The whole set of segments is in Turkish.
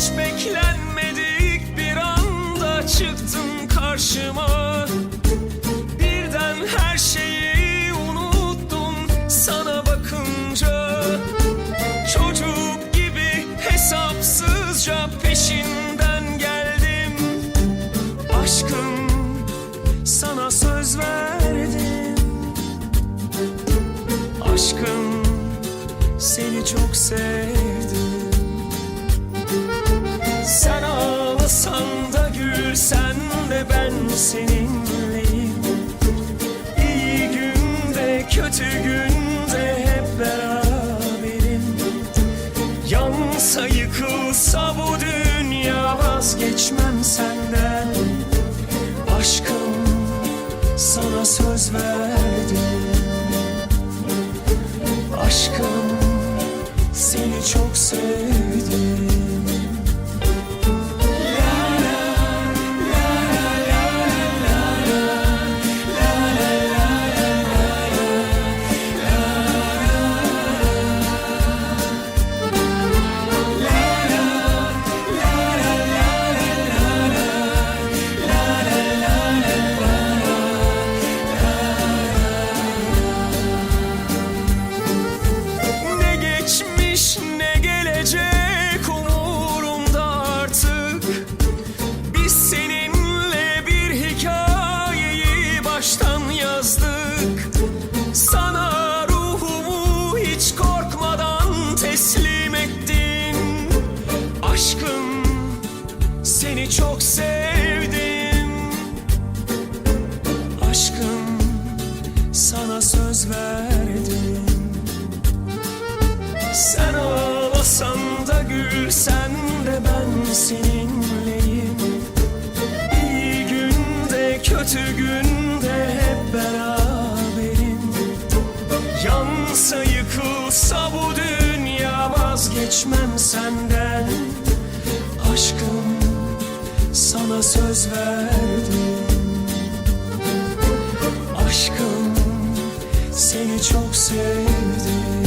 Hiç beklenmedik bir anda çıktın karşıma. Birden her şeyi unuttum sana bakınca. Çocuk gibi hesapsızca peşinden geldim. Aşkım sana söz verdim. Aşkım seni çok sevdim. Yansa yıkılsa bu dünya vazgeçmem senden. Aşkım sana söz verdim. Aşkım seni çok sevdim söz verdim. Sen ağlasan da gülsen de ben seninleyim. İyi günde kötü günde hep beraberim. Yansa yıkılsa bu dünya vazgeçmem senden. Aşkım sana söz verdim seni çok sevdim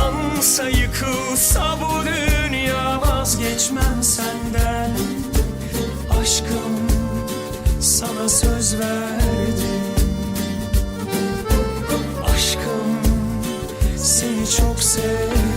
Yansa yıkılsa bu dünya vazgeçmem senden. Aşkım sana söz verdim. Aşkım seni çok sevdim